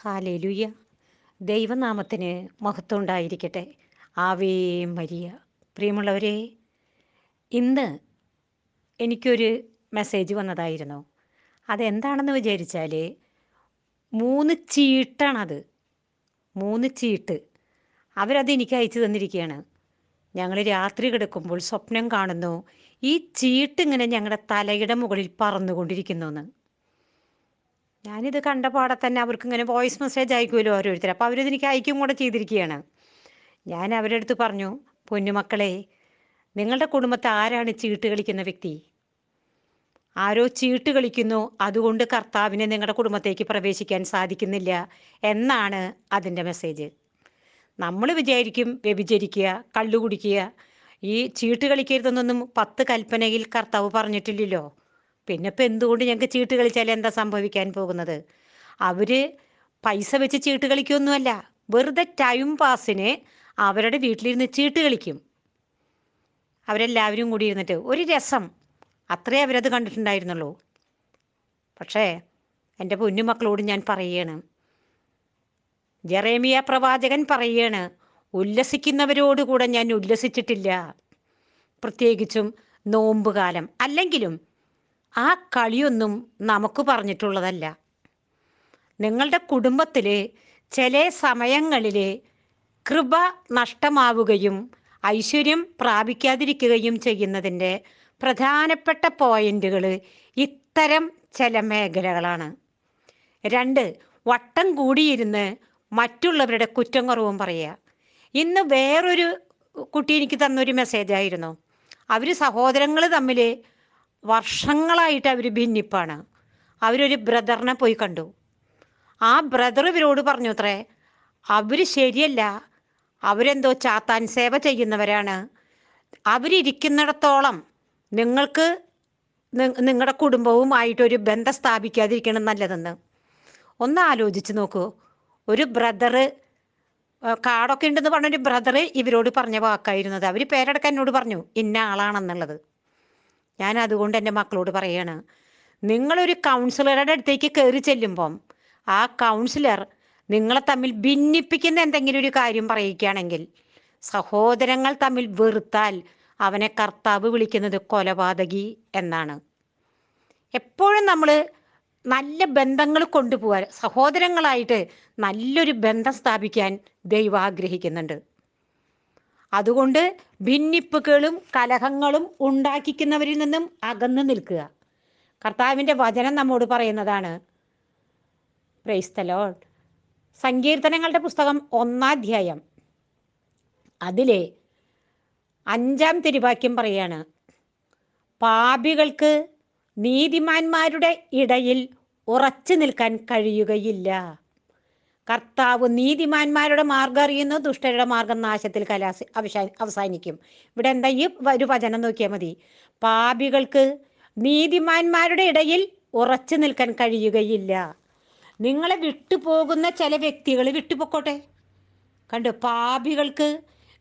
Hallelujah ദൈവനാമത്തിന് മഹത്വം ഉണ്ടായിരിക്കട്ടെ ആവേ മരിയ. പ്രിയമുള്ളവരെ ഇന്ന് എനിക്കൊരു മെസ്സേജ് വന്നതായിരുന്നു. അതെന്താണെന്ന് വിചാരിച്ചാൽ മൂന്ന് ചീട്ടാണത്. മൂന്ന് ചീട്ട്. അവരത് എനിക്ക് അയച്ചു തന്നിരിക്കുകയാണ് ഞങ്ങൾ രാത്രി കിടക്കുമ്പോൾ സ്വപ്നം കാണുന്നു. ഈ ചീട്ട് ഇങ്ങനെ ഞങ്ങളുടെ തലയുടെ മുകളിൽ പറന്നുകൊണ്ടിരിക്കുന്നു എന്ന് ഞാനിത് കണ്ട പാടെ തന്നെ അവർക്ക് ഇങ്ങനെ വോയിസ് മെസ്സേജ് അയക്കുമല്ലോ ഓരോരുത്തർ അപ്പോൾ അവരിത് എനിക്ക് അയക്കും കൂടെ ചെയ്തിരിക്കുകയാണ് ഞാൻ അവരുടെ അടുത്ത് പറഞ്ഞു പൊന്നുമക്കളെ നിങ്ങളുടെ കുടുംബത്തെ ആരാണ് ചീട്ട് കളിക്കുന്ന വ്യക്തി? ആരോ ചീട്ട് കളിക്കുന്നു അതുകൊണ്ട് കർത്താവിനെ നിങ്ങളുടെ കുടുംബത്തേക്ക് പ്രവേശിക്കാൻ സാധിക്കുന്നില്ല എന്നാണ് അതിന്റെ മെസ്സേജ് നമ്മൾ വിചാരിക്കും വ്യഭിചരിക്കുക കള്ളു കുടിക്കുക. ഈ ചീട്ട് കളിക്കരുതെന്നൊന്നും പത്ത് കൽപ്പനയിൽ കർത്താവ് പറഞ്ഞിട്ടില്ലല്ലോ. പിന്നെ ഇപ്പം എന്തുകൊണ്ട് ഞങ്ങൾക്ക് ചീട്ട് കളിച്ചാൽ എന്താ സംഭവിക്കാൻ പോകുന്നത്? അവർ പൈസ വെച്ച് ചീട്ട് കളിക്കൊന്നുമല്ല. വെറുതെ ടൈം പാസിന് അവരുടെ വീട്ടിലിരുന്ന് ചീട്ട് കളിക്കും. അവരെല്ലാവരും കൂടി ഇരുന്നിട്ട് ഒരു രസം. അത്രേ അവരത് കണ്ടിട്ടുണ്ടായിരുന്നുള്ളൂ. പക്ഷേ എന്റെ പൊന്നുമക്കളോട് ഞാൻ പറയുകയാണ് ജെറേമിയ പ്രവാചകൻ പറയുകയാണ് ഉല്ലസിക്കുന്നവരോടുകൂടെ ഞാൻ ഉല്ലസിച്ചിട്ടില്ല. പ്രത്യേകിച്ചും നോമ്പുകാലം. അല്ലെങ്കിലും ആ കളിയൊന്നും നമുക്ക് പറഞ്ഞിട്ടുള്ളതല്ല. നിങ്ങളുടെ കുടുംബത്തിൽ ചില സമയങ്ങളിൽ കൃപ നഷ്ടമാവുകയും ഐശ്വര്യം പ്രാപിക്കാതിരിക്കുകയും ചെയ്യുന്നതിന്റെ പ്രധാനപ്പെട്ട പോയിന്റുകൾ ഇത്തരം ചില മേഖലകളാണ്. രണ്ട് വട്ടം കൂടിയിരുന്ന് മറ്റുള്ളവരുടെ കുറ്റം കുറവും പറയുക. ഇന്ന് വേറൊരു കുട്ടി എനിക്ക് തന്നൊരു മെസ്സേജ് ആയിരുന്നു. അവർ സഹോദരങ്ങൾ തമ്മിൽ വർഷങ്ങളായിട്ട് അവർ ഭിന്നിപ്പാണ്. അവരൊരു ബ്രദറിനെ പോയി കണ്ടു. ആ ബ്രദർ ഇവരോട് പറഞ്ഞു അത്രേ അവർ ശരിയല്ല. അവരെന്തോ ചാത്താൻ സേവ ചെയ്യുന്നവരാണ്. അവരിയ്ക്കുന്നിടത്തോളം നിങ്ങൾക്ക് നിങ്ങളുടെ കുടുംബവുമായിട്ടൊരു ബന്ധം സ്ഥാപിക്കാതിരിക്കണം നല്ലതെന്ന്. ഒന്ന് ആലോചിച്ച് നോക്കൂ. ഒരു ബ്രദറ് കാടൊക്കെ ഉണ്ടെന്ന് പറഞ്ഞൊരു ബ്രദറ് ഇവരോട് പറഞ്ഞ വാക്കായിരുന്നത്. അവർ പേരെടുക്കാൻ എന്നോട് പറഞ്ഞു ഇന്ന ആളാണെന്നുള്ളത്. ഞാൻ അതുകൊണ്ട് എന്റെ മക്കളോട് പറയാണ് നിങ്ങളൊരു കൗൺസിലറുടെ അടുത്തേക്ക് കയറി ചെല്ലുമ്പം ആ കൗൺസിലർ നിങ്ങളെ തമ്മിൽ ഭിന്നിപ്പിക്കുന്ന എന്തെങ്കിലും ഒരു കാര്യം പറയുകയാണെങ്കിൽ സഹോദരങ്ങൾ തമ്മിൽ വെറുത്താൽ അവനെ കർത്താവ് വിളിക്കുന്നത് കൊലപാതകി എന്നാണ്. എപ്പോഴും നമ്മൾ നല്ല ബന്ധങ്ങൾ കൊണ്ടുപോകാൻ സഹോദരങ്ങളായിട്ട് നല്ലൊരു ബന്ധം സ്ഥാപിക്കാൻ ദൈവം ആഗ്രഹിക്കുന്നുണ്ട്. അതുകൊണ്ട് ഭിന്നിപ്പുകളും കലഹങ്ങളും ഉണ്ടാക്കിക്കുന്നവരിൽ നിന്നും അകന്നു നിൽക്കുക. കർത്താവിന്റെ വചനം നമ്മോട് പറയുന്നതാണ് പ്രൈസ്തലോൺ സങ്കീർത്തനങ്ങളുടെ പുസ്തകം ഒന്നാധ്യായം അതിലെ അഞ്ചാം തിരുവാക്യം പറയാണ് പാപികൾക്ക് നീതിമാന്മാരുടെ ഇടയിൽ ഉറച്ചു നിൽക്കാൻ കഴിയുകയില്ല. കർത്താവ് നീതിമാന്മാരുടെ മാർഗം അറിയുന്നു ദുഷ്ടരുടെ മാർഗം നാശത്തിൽ കലാസി അവസാ അവസാനിക്കും. ഇവിടെ എന്താ ഈ ഒരു വചനം നോക്കിയാൽ മതി. പാപികൾക്ക് നീതിമാന്മാരുടെ ഇടയിൽ ഉറച്ചു നിൽക്കാൻ കഴിയുകയില്ല. നിങ്ങളെ വിട്ടുപോകുന്ന ചില വ്യക്തികൾ വിട്ടുപോക്കോട്ടെ? കണ്ടു? പാപികൾക്ക്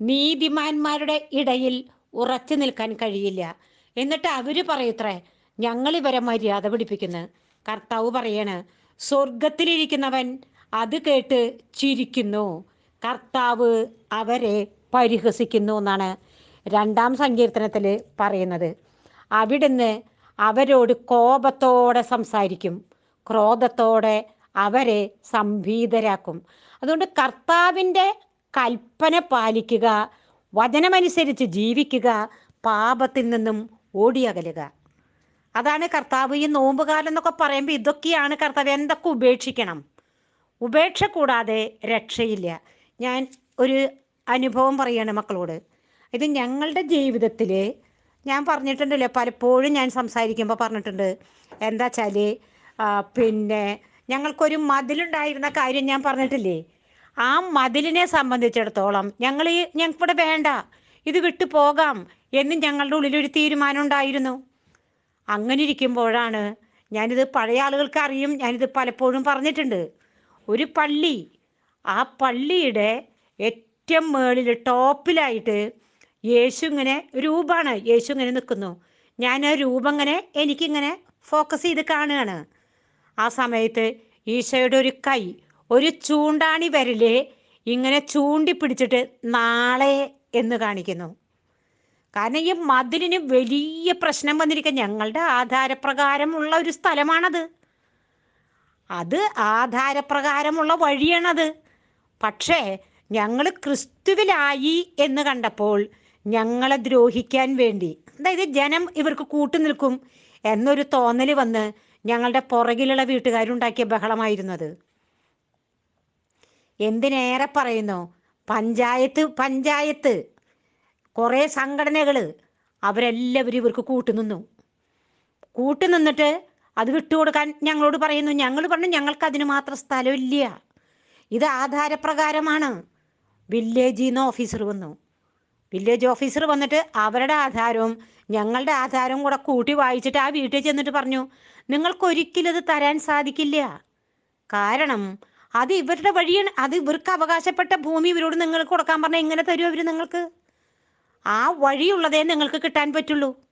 നീതിമാന്മാരുടെ ഇടയിൽ ഉറച്ചു നിൽക്കാൻ കഴിയില്ല. എന്നിട്ട് അവർ പറയത്രേ ഞങ്ങളിവരെ മര്യാദ പിടിപ്പിക്കുന്നു. കർത്താവ് പറയാണ് സ്വർഗത്തിലിരിക്കുന്നവൻ അത് കേട്ട് ചിരിക്കുന്നു. കർത്താവ് അവരെ പരിഹസിക്കുന്നു എന്നാണ് രണ്ടാം സങ്കീർത്തനത്തിൽ പറയുന്നത്. അവിടുന്ന് അവരോട് കോപത്തോടെ സംസാരിക്കും. ക്രോധത്തോടെ അവരെ സംഭീതരാക്കും. അതുകൊണ്ട് കർത്താവിന്റെ കൽപ്പന പാലിക്കുക വചനമനുസരിച്ച് ജീവിക്കുക പാപത്തിൽ നിന്നും ഓടിയകലുക. അതാണ് കർത്താവ് ഈ നോമ്പുകാലം എന്നൊക്കെ പറയുമ്പോൾ ഇതൊക്കെയാണ് കർത്താവ് എന്തൊക്കെ ഉപേക്ഷിക്കണം. ഉപേക്ഷ കൂടാതെ രക്ഷയില്ല. ഞാൻ ഒരു അനുഭവം പറയാണ് മക്കളോട്. ഇത് ഞങ്ങളുടെ ജീവിതത്തിൽ ഞാൻ പറഞ്ഞിട്ടുണ്ടല്ലോ പലപ്പോഴും ഞാൻ സംസാരിക്കുമ്പോൾ പറഞ്ഞിട്ടുണ്ട്. എന്താ വെച്ചാൽ പിന്നെ ഞങ്ങൾക്കൊരു മതിലുണ്ടായിരുന്ന കാര്യം ഞാൻ പറഞ്ഞിട്ടില്ലേ? ആ മതിലിനെ സംബന്ധിച്ചിടത്തോളം ഞങ്ങൾ ഈ ഞങ്ങൾക്കിവിടെ വേണ്ട ഇത് വിട്ടു പോകാം എന്ന് ഞങ്ങളുടെ ഉള്ളിലൊരു തീരുമാനം ഉണ്ടായിരുന്നു. അങ്ങനെ ഇരിക്കുമ്പോഴാണ് ഞാനിത് പഴയ ആളുകൾക്ക് അറിയും ഞാനിത് പലപ്പോഴും പറഞ്ഞിട്ടുണ്ട്. ഒരു പള്ളി. ആ പള്ളിയുടെ ഏറ്റവും മേളിൽ ടോപ്പിലായിട്ട് യേശു ഇങ്ങനെ രൂപമാണ് യേശു ഇങ്ങനെ നിൽക്കുന്നു. ഞാൻ ആ രൂപം ഇങ്ങനെ എനിക്കിങ്ങനെ ഫോക്കസ് ചെയ്ത് കാണുകയാണ്. ആ സമയത്ത് ഈശോയുടെ ഒരു കൈ ഒരു ചൂണ്ടാണി വരൽ ഇങ്ങനെ ചൂണ്ടി പിടിച്ചിട്ട് നാളെ എന്ന് കാണിക്കുന്നു. കാരണം ഈ മതിലിന് വലിയ പ്രശ്നം വന്നിരിക്കുക ഞങ്ങളുടെ ആധാരപ്രകാരമുള്ള ഒരു സ്ഥലമാണത്. അത് ആധാരപ്രകാരമുള്ള വഴിയാണത്. പക്ഷേ ഞങ്ങൾ ക്രിസ്തുവിലായി എന്ന് കണ്ടപ്പോൾ ഞങ്ങളെ ദ്രോഹിക്കാൻ വേണ്ടി അതായത് ജനം ഇവർക്ക് കൂട്ടുനിൽക്കും എന്നൊരു തോന്നൽ വന്ന് ഞങ്ങളുടെ പുറകിലുള്ള വീട്ടുകാരുണ്ടാക്കിയ ബഹളമായിരുന്നത്. എന്തിനേറെ പറയുന്നു? പഞ്ചായത്ത് പഞ്ചായത്ത് കുറേ സംഘടനകൾ അവരെല്ലാവരും ഇവർക്ക് കൂട്ടുനിന്നു. കൂട്ടുനിന്നിട്ട് അത് വിട്ടുകൊടുക്കാൻ ഞങ്ങളോട് പറയുന്നു. ഞങ്ങൾ പറഞ്ഞു ഞങ്ങൾക്ക് അതിന് മാത്രം സ്ഥലമില്ല. ഇത് ആധാരപ്രകാരമാണ്. വില്ലേജിൽ നിന്ന് ഓഫീസർ വന്നു. വില്ലേജ് ഓഫീസർ വന്നിട്ട് അവരുടെ ആധാരവും ഞങ്ങളുടെ ആധാരവും കൂടെ കൂട്ടി വായിച്ചിട്ട് ആ വീട്ടിൽ ചെന്നിട്ട് പറഞ്ഞു നിങ്ങൾക്ക് ഇത് തരാൻ സാധിക്കില്ല. കാരണം അത് ഇവരുടെ വഴിയാണ്. അത് ഇവർക്ക് അവകാശപ്പെട്ട ഭൂമി ഇവരോട് നിങ്ങൾക്ക് കൊടുക്കാൻ പറഞ്ഞാൽ എങ്ങനെ തരും അവർ നിങ്ങൾക്ക്? ആ വഴിയുള്ളതേ നിങ്ങൾക്ക് കിട്ടാൻ പറ്റുള്ളൂ.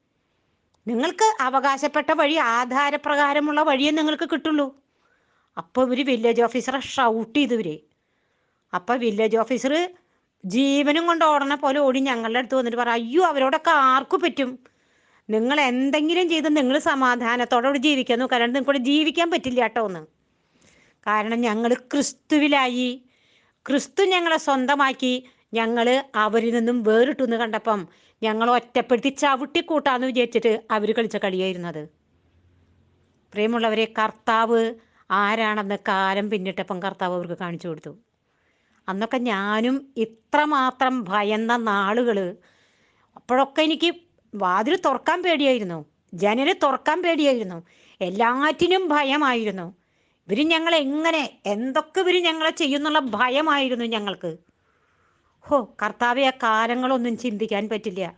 നിങ്ങൾക്ക് അവകാശപ്പെട്ട വഴി ആധാരപ്രകാരമുള്ള വഴിയേ നിങ്ങൾക്ക് കിട്ടുള്ളൂ. അപ്പോൾ ഇവർ വില്ലേജ് ഓഫീസറെ ഷൗട്ട് ചെയ്തു ഇവരെ. അപ്പോൾ വില്ലേജ് ഓഫീസർ ജീവനും കൊണ്ട് ഓടണ പോലെ ഓടി ഞങ്ങളുടെ അടുത്ത് വന്നിട്ട് പറ അയ്യോ അവരോടൊക്കെ ആർക്കും പറ്റും? നിങ്ങൾ എന്തെങ്കിലും ചെയ്ത് നിങ്ങൾ സമാധാനത്തോടെ ഇവിടെ ജീവിക്കാൻ നോക്കുക കാരണം നിങ്ങൾക്ക് ഇവിടെ ജീവിക്കാൻ പറ്റില്ല കേട്ടോ ഒന്ന് കാരണം ഞങ്ങൾ ക്രിസ്തുവിലായി. ക്രിസ്തു ഞങ്ങളെ സ്വന്തമാക്കി. ഞങ്ങൾ അവരിൽ നിന്നും വേറിട്ടു എന്ന് കണ്ടപ്പം ഞങ്ങൾ ഒറ്റപ്പെടുത്തി ചവിട്ടി കൂട്ടാന്ന് വിചാരിച്ചിട്ട് അവർ കളിച്ച കളിയായിരുന്നത്. പ്രിയമുള്ളവരെ കർത്താവ് ആരാണെന്ന് കാലം പിന്നിട്ടപ്പം കർത്താവ് അവർക്ക് കാണിച്ചു കൊടുത്തു. അന്നൊക്കെ ഞാനും ഇത്രമാത്രം ഭയന്ന നാളുകൾ അപ്പോഴൊക്കെ എനിക്ക് വാതിൽ തുറക്കാൻ പേടിയായിരുന്നു. ജനൽ തുറക്കാൻ പേടിയായിരുന്നു. എല്ലാറ്റിനും ഭയമായിരുന്നു. ഇവർ ഞങ്ങളെങ്ങനെ എന്തൊക്കെ ഇവർ ഞങ്ങളെ ചെയ്യുന്നുള്ള ഭയമായിരുന്നു ഞങ്ങൾക്ക്. ഹോ കർത്താവെ ആ കാലങ്ങളൊന്നും ചിന്തിക്കാൻ പറ്റില്ല.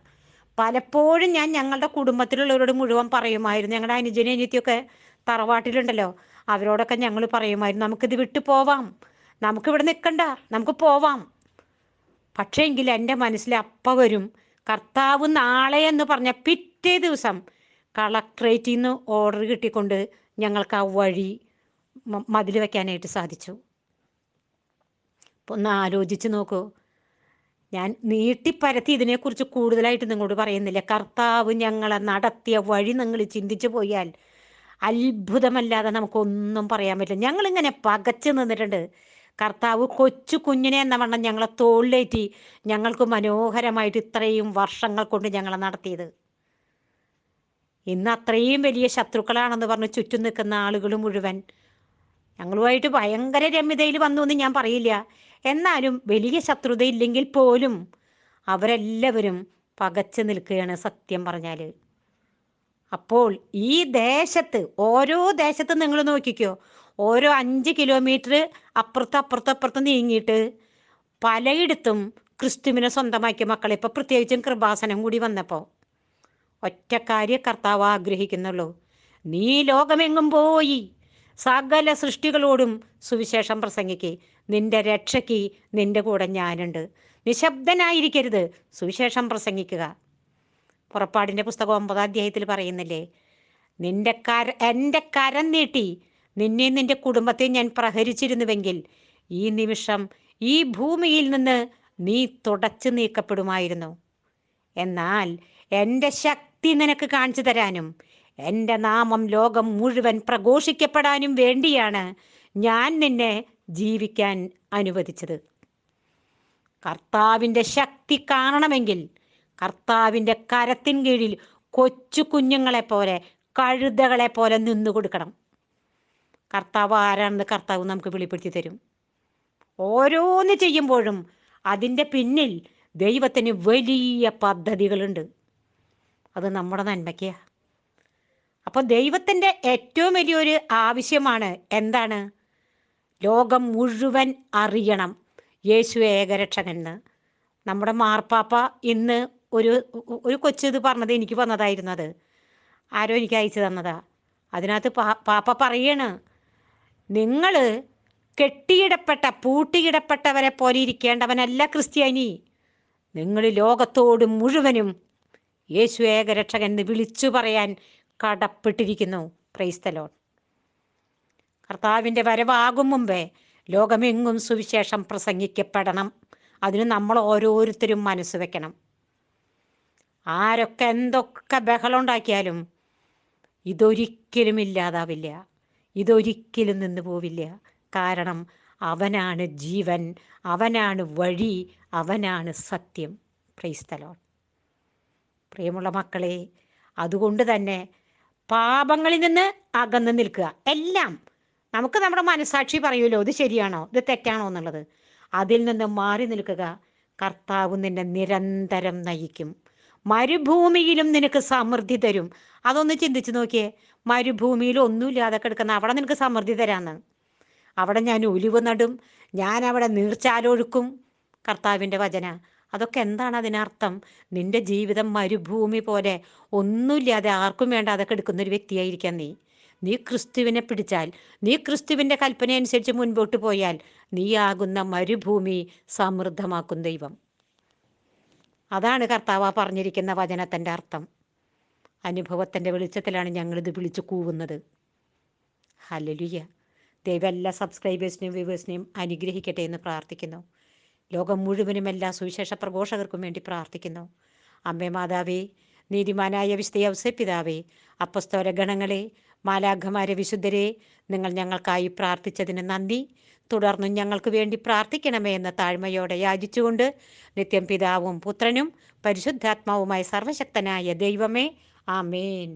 പലപ്പോഴും ഞാൻ ഞങ്ങളുടെ കുടുംബത്തിലുള്ളവരോട് മുഴുവൻ പറയുമായിരുന്നു. ഞങ്ങളുടെ അനുജനും അനിയത്തിയൊക്കെ തറവാട്ടിലുണ്ടല്ലോ. അവരോടൊക്കെ ഞങ്ങൾ പറയുമായിരുന്നു. നമുക്കിത് വിട്ടു പോവാം. നമുക്ക് നമുക്കിവിടെ നിൽക്കണ്ട. നമുക്ക് പോവാം. പക്ഷേ എങ്കിൽ എന്റെ മനസ്സിൽ അപ്പ വരും. കർത്താവ് നാളെ എന്ന് പറഞ്ഞ പിറ്റേ ദിവസം കളക്ട്രേറ്റിൽ നിന്ന് ഓർഡർ കിട്ടിക്കൊണ്ട് ഞങ്ങൾക്ക് ആ വഴി മതിൽ വയ്ക്കാനായിട്ട് സാധിച്ചു. ഒന്ന് ആലോചിച്ച് നോക്കൂ. ഞാൻ നീട്ടിപ്പരത്തി ഇതിനെക്കുറിച്ച് കൂടുതലായിട്ട് നിങ്ങളോട് പറയുന്നില്ല. കർത്താവ് ഞങ്ങളെ നടത്തിയ വഴി നിങ്ങൾ ചിന്തിച്ചു പോയാൽ അത്ഭുതമല്ലാതെ നമുക്കൊന്നും പറയാൻ പറ്റില്ല. ഞങ്ങളിങ്ങനെ പകച്ചു നിന്നിട്ടുണ്ട്. കർത്താവ് കൊച്ചു കുഞ്ഞിനെ എന്ന വണ്ണം ഞങ്ങളെ തോളിലേറ്റി ഞങ്ങൾക്ക് മനോഹരമായിട്ട് ഇത്രയും വർഷങ്ങൾ കൊണ്ട് ഞങ്ങളെ നടത്തിയത്. ഇന്ന് അത്രയും വലിയ ശത്രുക്കളാണെന്ന് പറഞ്ഞ് ചുറ്റും നിൽക്കുന്ന ആളുകൾ മുഴുവൻ ഞങ്ങളുമായിട്ട് ഭയങ്കര രമ്യതയിൽ വന്നു എന്ന് ഞാൻ പറയില്ല. എന്നാലും വലിയ ശത്രുതയില്ലെങ്കിൽ പോലും അവരെല്ലാവരും പകച്ചു നിൽക്കുകയാണ് സത്യം പറഞ്ഞാൽ. അപ്പോൾ ഈ ദേശത്ത് ഓരോ ദേശത്ത് നിങ്ങൾ നോക്കിക്കോ ഓരോ അഞ്ച് കിലോമീറ്റർ അപ്പുറത്ത് അപ്പുറത്ത് അപ്പുറത്ത് നീങ്ങിയിട്ട് പലയിടത്തും ക്രിസ്തുവിനെ സ്വന്തമാക്കിയ മക്കളെ ഇപ്പോൾ പ്രത്യേകിച്ചും കൃപാസനം കൂടി വന്നപ്പോൾ ഒറ്റക്കാര്യ കർത്താവ് ആഗ്രഹിക്കുന്നുള്ളൂ. നീ ലോകമെങ്ങും പോയി. സകല സൃഷ്ടികളോടും സുവിശേഷം പ്രസംഗിക്ക്. നിന്റെ രക്ഷയ്ക്ക് നിന്റെ കൂടെ ഞാനുണ്ട്. നിശബ്ദനായിരിക്കരുത് സുവിശേഷം പ്രസംഗിക്കുക. പുറപ്പാടിന്റെ പുസ്തകം ഒമ്പതാം അധ്യായത്തിൽ പറയുന്നില്ലേ? നിന്റെ കര എന്റെ കരം നീട്ടി നിന്നെ നിന്റെ കുടുംബത്തെ ഞാൻ പ്രഹരിച്ചിരുന്നുവെങ്കിൽ ഈ നിമിഷം ഈ ഭൂമിയിൽ നിന്ന് നീ തുടച്ചു നീക്കപ്പെടുമായിരുന്നു. എന്നാൽ എന്റെ ശക്തി നിനക്ക് കാണിച്ചു തരാനും എന്റെ നാമം ലോകം മുഴുവൻ പ്രഘോഷിക്കപ്പെടാനും വേണ്ടിയാണ് ഞാൻ നിന്നെ ജീവിക്കാൻ അനുവദിച്ചത്. കർത്താവിന്റെ ശക്തി കാണണമെങ്കിൽ കർത്താവിന്റെ കരത്തിൻ കീഴിൽ കൊച്ചു കുഞ്ഞുങ്ങളെ പോലെ കഴുതകളെ പോലെ നിന്നു കൊടുക്കണം. കർത്താവ് ആരാണെന്ന് കർത്താവ് നമുക്ക് വെളിപ്പെടുത്തി തരും. ഓരോന്ന് ചെയ്യുമ്പോഴും അതിന്റെ പിന്നിൽ ദൈവത്തിന് വലിയ പദ്ധതികളുണ്ട്. അത് നമ്മുടെ നന്മയ്ക്കാ. അപ്പോൾ ദൈവത്തിന്റെ ഏറ്റവും വലിയൊരു ആവശ്യമാണ് എന്താണ്? ലോകം മുഴുവൻ അറിയണം യേശു ഏകരക്ഷകൻ നമ്മുടെ മാർപ്പാപ്പ ഇന്ന് ഒരു ഒരു കൊച്ചു ഇത് പറഞ്ഞത് എനിക്ക് വന്നതായിരുന്നത്. ആരോ എനിക്ക് അയച്ചു തന്നതാ. അതിനകത്ത് പാപ്പ പറയണ് നിങ്ങൾ കെട്ടിയിടപ്പെട്ട പൂട്ടിയിടപ്പെട്ടവരെ പോലെ ഇരിക്കേണ്ടവനല്ല ക്രിസ്ത്യാനി. നിങ്ങൾ ലോകത്തോട് മുഴുവനും യേശു ഏകരക്ഷകൻ എന്ന് വിളിച്ചു പറയാൻ കടപ്പെട്ടിരിക്കുന്നു. ക്രൈസ്തലോൺ കർത്താവിന്റെ വരവാകും മുമ്പേ ലോകമെങ്ങും സുവിശേഷം പ്രസംഗിക്കപ്പെടണം. അതിന് നമ്മൾ ഓരോരുത്തരും മനസ്സ് വെക്കണം. ആരൊക്കെ എന്തൊക്കെ ബഹളം ഉണ്ടാക്കിയാലും ഇതൊരിക്കലും ഇല്ലാതാവില്ല. ഇതൊരിക്കലും നിന്ന് പോവില്ല. കാരണം അവനാണ് ജീവൻ അവനാണ് വഴി അവനാണ് സത്യം. ക്രൈസ്തലോൺ പ്രിയമുള്ള മക്കളെ അതുകൊണ്ട് തന്നെ പാപങ്ങളിൽ നിന്ന് അകന്ന് നിൽക്കുക. എല്ലാം. നമുക്ക് നമ്മുടെ മനസാക്ഷി പറയുമല്ലോ ഇത് ശരിയാണോ ഇത് തെറ്റാണോ എന്നുള്ളത്. അതിൽ നിന്ന് മാറി നിൽക്കുക. കർത്താവ് നിന്നെ നിരന്തരം നയിക്കും. മരുഭൂമിയിലും നിനക്ക് സമൃദ്ധി തരും. അതൊന്ന് ചിന്തിച്ചു നോക്കിയേ. മരുഭൂമിയിൽ ഒന്നുമില്ലാതെ കിടക്കുന്ന അവിടെ നിനക്ക് സമൃദ്ധി തരാന്ന്. അവിടെ ഞാൻ ഒലിവ് നടും. ഞാൻ അവിടെ നീർച്ചാലൊഴുക്കും കർത്താവിന്റെ വചന. അതൊക്കെ എന്താണ് അതിനർത്ഥം? നിന്റെ ജീവിതം മരുഭൂമി പോലെ ഒന്നുമില്ലാതെ ആർക്കും വേണ്ട അതൊക്കെ എടുക്കുന്ന ഒരു വ്യക്തിയായിരിക്കാം നീ. നീ ക്രിസ്തുവിനെ പിടിച്ചാൽ നീ ക്രിസ്തുവിന്റെ കൽപ്പന അനുസരിച്ച് മുൻപോട്ട് പോയാൽ നീയാകുന്ന മരുഭൂമി സമൃദ്ധമാക്കും ദൈവം. അതാണ് കർത്താവ് പറഞ്ഞിരിക്കുന്ന വചനത്തിന്റെ അർത്ഥം. അനുഭവത്തിന്റെ വെളിച്ചത്തിലാണ് ഞങ്ങളിത് വിളിച്ചു കൂവുന്നത്. ഹലലുയ്യ ദൈവം എല്ലാ സബ്സ്ക്രൈബേഴ്സിനെയും വ്യൂവേഴ്സിനെയും അനുഗ്രഹിക്കട്ടെ എന്ന് പ്രാർത്ഥിക്കുന്നു. ലോകം മുഴുവനും എല്ലാ സുവിശേഷ പ്രഘോഷകർക്കും വേണ്ടി പ്രാർത്ഥിക്കുന്നു. അമ്മേ മാതാവേ നീതിമാനായ വിശുദ്ധ പിതാവേ അപ്പസ്തോല ഗണങ്ങളെ മാലാഖമാരെ വിശുദ്ധരെ നിങ്ങൾ ഞങ്ങൾക്കായി പ്രാർത്ഥിച്ചതിന് നന്ദി. തുടർന്നും ഞങ്ങൾക്ക് വേണ്ടി പ്രാർത്ഥിക്കണമേ എന്ന താഴ്മയോടെ യാചിച്ചുകൊണ്ട് നിത്യം പിതാവും പുത്രനും പരിശുദ്ധാത്മാവുമായ സർവശക്തനായ ദൈവമേ ആമേൻ.